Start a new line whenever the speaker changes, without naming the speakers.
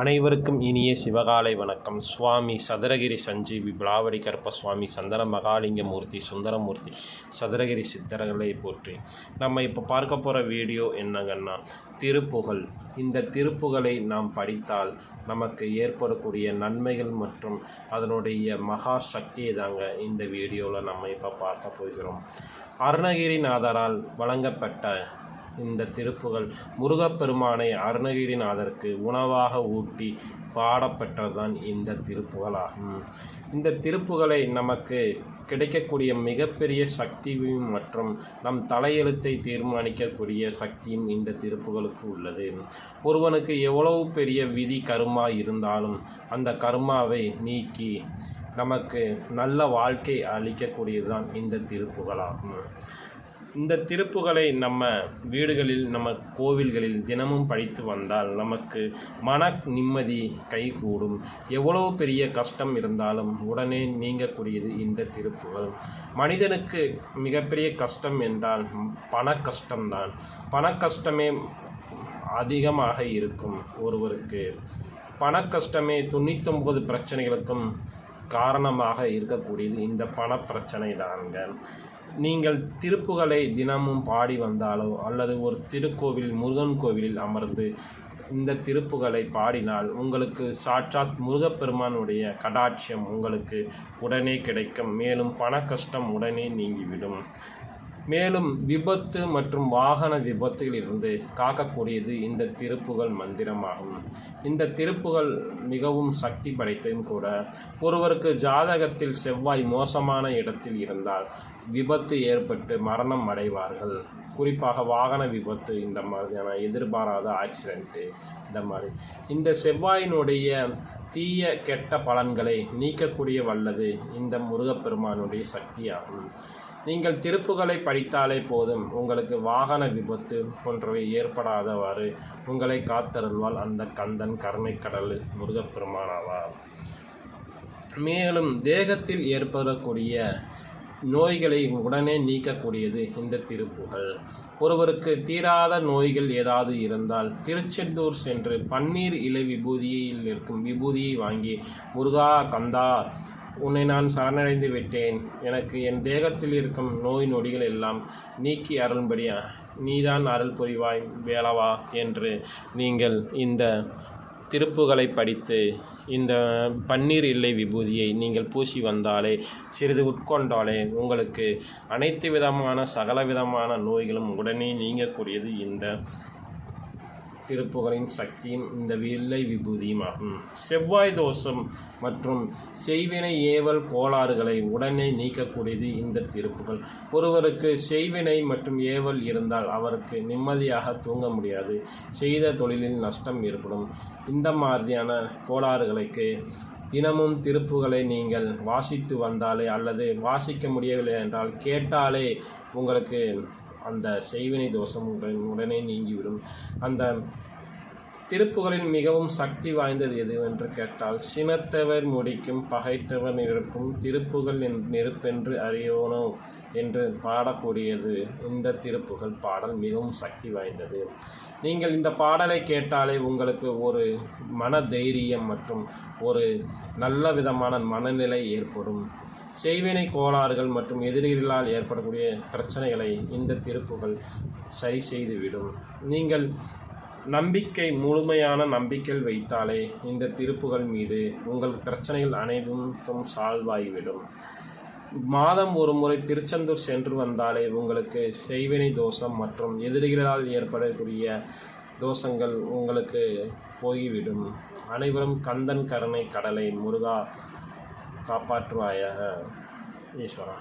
அனைவருக்கும் இனிய சிவகாலை வணக்கம். சுவாமி சதுரகிரி சஞ்சீவி பிளாவடி கருப்ப சுவாமி சந்தன மகாலிங்கமூர்த்தி சுந்தரமூர்த்தி சதுரகிரி சித்தர்களை போற்றி. நம்ம இப்போ பார்க்க போகிற வீடியோ என்னங்கன்னா திருப்புகழ். இந்த திருப்புகளை நாம் படித்தால் நமக்கு ஏற்படக்கூடிய நன்மைகள் மற்றும் அதனுடைய மகா சக்தியை தாங்க இந்த வீடியோவில் நம்ம இப்போ பார்க்க போகிறோம். அருணகிரிநாதரால் வழங்கப்பட்ட இந்த திருப்புகள் முருகப்பெருமானை அருணகிரிநாதருக்கு உணவாக ஊட்டி பாடப்பெற்றதுதான் இந்த திருப்புகளாகும். இந்த திருப்புகளை நமக்கு கிடைக்கக்கூடிய மிகப்பெரிய சக்தியும் மற்றும் நம் தலையெழுத்தை தீர்மானிக்கக்கூடிய சக்தியும் இந்த திருப்புகளுக்கு உள்ளது. ஒருவனுக்கு எவ்வளவு பெரிய விதி கருமா இருந்தாலும் அந்த கருமாவை நீக்கி நமக்கு நல்ல வாழ்க்கை அளிக்கக்கூடியதுதான் இந்த திருப்புகளாகும். இந்த திருப்புகளை நம்ம வீடுகளில் நம்ம கோவில்களில் தினமும் படித்து வந்தால் நமக்கு மன நிம்மதி கைகூடும். எவ்வளவு பெரிய கஷ்டம் இருந்தாலும் உடனே நீங்கக்கூடியது இந்த திருப்புகள். மனிதனுக்கு மிகப்பெரிய கஷ்டம் என்றால் பண கஷ்டம்தான். பண கஷ்டமே அதிகமாக இருக்கும் ஒருவருக்கு. பண கஷ்டமே தொண்ணூத்தொம்பது பிரச்சனைகளுக்கும் காரணமாக இருக்கக்கூடியது இந்த பண பிரச்சனை தாங்க நீங்கள் திருப்புகளை தினமும் பாடி வந்தாலோ அல்லது ஒரு திருக்கோவில் முருகன் கோவிலில் அமர்ந்து இந்த திருப்புகளை பாடினால் உங்களுக்கு சாட்சாத் முருகப்பெருமானுடைய கடாட்சியம் உங்களுக்கு உடனே கிடைக்கும். மேலும் பண கஷ்டம் உடனே நீங்கிவிடும். மேலும் விபத்து மற்றும் வாகன விபத்துகளிலிருந்து காக்கக்கூடியது இந்த திருப்புகள் மந்திரமாகும். இந்த திருப்புகள் மிகவும் சக்தி படைத்ததும் கூட. ஒருவருக்கு ஜாதகத்தில் செவ்வாய் மோசமான இடத்தில் இருந்தால் விபத்து ஏற்பட்டு மரணம் அடைவார்கள். குறிப்பாக வாகன விபத்து இந்த மாதிரியான எதிர்பாராத ஆக்சிடென்ட்டு இந்த மாதிரி. இந்த செவ்வாயினுடைய தீய கெட்ட பலன்களை நீக்கக்கூடிய வல்லது இந்த முருகப்பெருமானுடைய சக்தியாகும். நீங்கள் திருப்புகளை படித்தாலே போதும். உங்களுக்கு வாகன விபத்து போன்றவை ஏற்படாதவாறு உங்களை காத்தருள்வாள் அந்த கந்தன் கருணைக்கடல் முருகப்பெருமானாவார். மேலும் தேகத்தில் ஏற்படக்கூடிய நோய்களை உடனே நீக்கக்கூடியது இந்த திருப்புகள் ஒருவருக்கு தீராத நோய்கள் ஏதாவது இருந்தால் திருச்செந்தூர் சென்று பன்னீர் இலை விபூதியில் இருக்கும் விபூதியை வாங்கி முருகா கந்தா உன்னை நான் சரணடைந்து விட்டேன். எனக்கு என் தேகத்தில் இருக்கும் நோய் நொடிகள் எல்லாம் நீக்கி அருள்படியா நீதான் அருள் புரிவாய் வேளவா என்று நீங்கள் இந்த திருப்புகளை படித்து இந்த பன்னீர் இல்லை விபூதியை நீங்கள் பூசி வந்தாலே சிறிது உட்கொண்டாலே உங்களுக்கு அனைத்து விதமான சகல விதமான நோய்களும் உடனே நீங்கக்கூடியது. இந்த திருப்புகழின் சக்தியும் இந்த வில்லை விபூதியும் ஆகும் செவ்வாய் தோஷம் மற்றும் செய்வினை ஏவல் கோளாறுகளை உடனே நீக்கக்கூடியது இந்த திருப்புகள். ஒருவருக்கு செய்வினை மற்றும் ஏவல் இருந்தால் அவருக்கு நிம்மதியாக தூங்க முடியாது. செய்த தொழிலில் நஷ்டம் ஏற்படும். இந்த மாதிரியான கோளாறுகளுக்கு தினமும் திருப்புகளை நீங்கள் வாசித்து வந்தாலே அல்லது வாசிக்க முடியவில்லை என்றால் கேட்டாலே உங்களுக்கு அந்த செய்வினை தோஷம் உடனே நீங்கிவிடும். அந்த திருப்புகளில் மிகவும் சக்தி வாய்ந்தது எதுவென்று கேட்டால் சினத்தவர் முடிக்கும் பகைத்தவர் நெருப்பும் திருப்புகள் நெருப்பென்று அறியோனோ என்று பாடக்கூடியது. இந்த திருப்புகள் பாடல் மிகவும் சக்தி வாய்ந்தது. நீங்கள் இந்த பாடலை கேட்டாலே உங்களுக்கு ஒரு மன தைரியம் மற்றும் ஒரு நல்ல விதமான மனநிலை ஏற்படும். செய்வினை கோளாறுகள் மற்றும் எதிரிகளால் ஏற்படக்கூடிய பிரச்சனைகளை இந்த திருப்புகள் சரி செய்துவிடும். நீங்கள் நம்பிக்கை முழுமையான நம்பிக்கைகள் வைத்தாலே இந்த திருப்புகள் மீது உங்கள் பிரச்சனைகள் அனைத்தும் சால்வாகிவிடும். மாதம் ஒரு முறை திருச்செந்தூர் சென்று வந்தாலே உங்களுக்கு செய்வினை தோஷம் மற்றும் எதிரிகளால் ஏற்படக்கூடிய தோஷங்கள் உங்களுக்கு போய்விடும் அனைவரும் கந்தன் கருணை கடலை முருகா காப்பாற்றுவாயாக ஈஸ்வரா.